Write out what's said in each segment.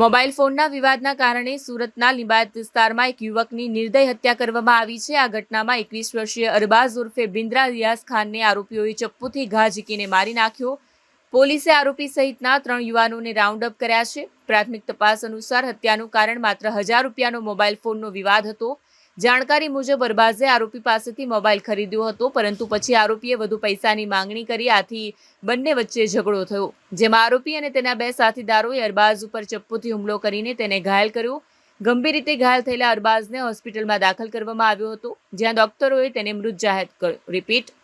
Mobile ફોનના વિવાદના કારણે સુરતના લિંબાયત વિસ્તારમાં એક યુવકની નિર્દય હત્યા કરવામાં આવી છે. આ ઘટનામાં એકવીસ વર્ષીય અરબાઝ ઉર્ફે બિન્દ્રા રિયાઝ ખાનને આરોપીઓએ ચપ્પુથી ઘા ઝીકીને મારી નાખ્યો. પોલીસે આરોપી સહિતના ત્રણ યુવાનોને રાઉન્ડ અપ કર્યા છે. પ્રાથમિક તપાસ અનુસાર હત્યાનું કારણ માત્ર હજાર રૂપિયાનો મોબાઈલ ફોનનો વિવાદ હતો. જાણકારી મુજબ અરબાઝે આરોપી પાસેથી મોબાઈલ ખરીદ્યો હતો, પરંતુ પછી આરોપીએ વધુ પૈસાની માંગણી કરી, આથી બંને વચ્ચે ઝઘડો થયો. જેમાં આરોપી અને તેના બે સાથીદારોએ અરબાઝ ઉપર ચપ્પુથી હુમલો કરીને તેને ઘાયલ કર્યો. ગંભીર રીતે ઘાયલ થયેલા અરબાઝને હોસ્પિટલમાં દાખલ કરવામાં આવ્યો હતો, જ્યાં ડોક્ટરોએ તેને મૃત જાહેર કર્યો રિપીટ.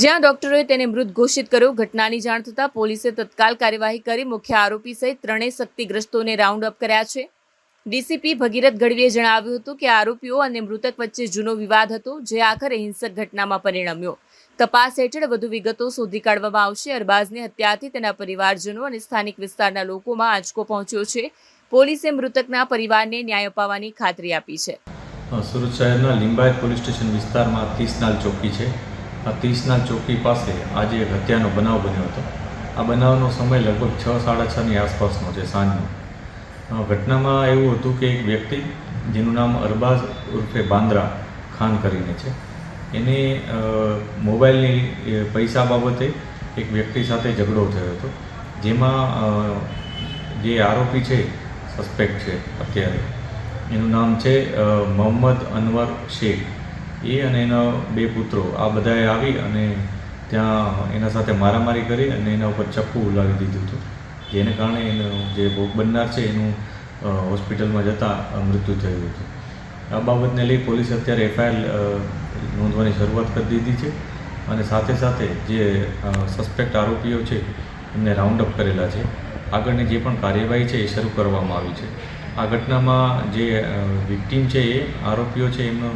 જ્યાં ડોક્ટરોએ તેને મૃત ઘોષિત કર્યો, ઘટનાની જાણ થતાં પોલીસે તત્કાલ કાર્યવાહી કરી, મુખ્ય આરોપી સહિત ત્રણેય શક્તિગ્રસ્તોને રાઉન્ડ અપ કર્યા છે. ડીસીપી ભગીરથ ગઢવીએ જણાવ્યું હતું કે આરોપીઓ અને મૃતક વચ્ચે જૂનો વિવાદ હતો, જે આખરે હિંસક ઘટનામાં પરિણમ્યો. તપાસ હેઠળ વધુ વિગતો શોધી કાઢવામાં આવશે. અરબાઝની હત્યાથી તેના પરિવારજનો અને સ્થાનિક વિસ્તારના લોકોમાં આંચકો પહોંચ્યો છે. પોલીસે મૃતકના પરિવારને ન્યાય અપાવવાની ખાતરી આપી છે. સુરત શહેરના લિંબાયત પોલીસ સ્ટેશન વિસ્તારમાં તીસનાલ ચોકી છે. આ તીસનાલ ચોકી પાસે આજે હત્યાનો બનાવ બન્યો હતો. આ બનાવનો સમય લગભગ છ, સાડા છની આસપાસનો છે સાંજનો. ઘટનામાં એવું હતું કે એક વ્યક્તિ, જેનું નામ અરબાઝ ઉર્ફે બાંદ્રા ખાન કરીને છે, એને મોબાઈલની પૈસા બાબતે એક વ્યક્તિ સાથે ઝઘડો થયો હતો, જેમાં જે આરોપી છે, સસ્પેક્ટ છે અત્યારે, એનું નામ છે મોહમ્મદ અનવર શેખ. એ અને એના બે પુત્રો, આ બધાએ આવી અને ત્યાં એના સાથે મારામારી કરી અને એના ઉપર ચપ્પુ ઉલાવી દીધું હતું. જેને કારણે એનું જે ભોગ બનનાર છે એનું હોસ્પિટલમાં જતાં મૃત્યુ થયું હતું. આ બાબતને લઈ પોલીસ અત્યારે એફઆઈઆર નોંધવાની શરૂઆત કરી દીધી છે અને સાથે સાથે જે સસ્પેક્ટ આરોપીઓ છે એમને રાઉન્ડ અપ કરેલા છે. આગળની જે પણ કાર્યવાહી છે એ શરૂ કરવામાં આવી છે. આ ઘટનામાં જે વિક્ટીમ છે એ, આરોપીઓ છે એમનો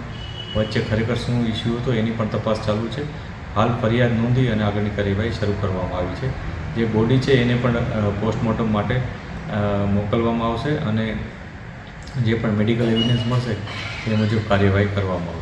વચ્ચે ખરેખર શું ઇસ્યુ હતો એની પણ તપાસ ચાલુ છે. હાલ ફરિયાદ નોંધી અને આગળની કાર્યવાહી શરૂ કરવામાં આવી છે. જે બોડી છે એને પણ પોસ્ટમોર્ટમ માટે મોકલવામાં આવશે અને જે પણ મેડિકલ એવિડન્સ મળશે, એ મુજબ કાર્યવાહી કરવામાં આવશે.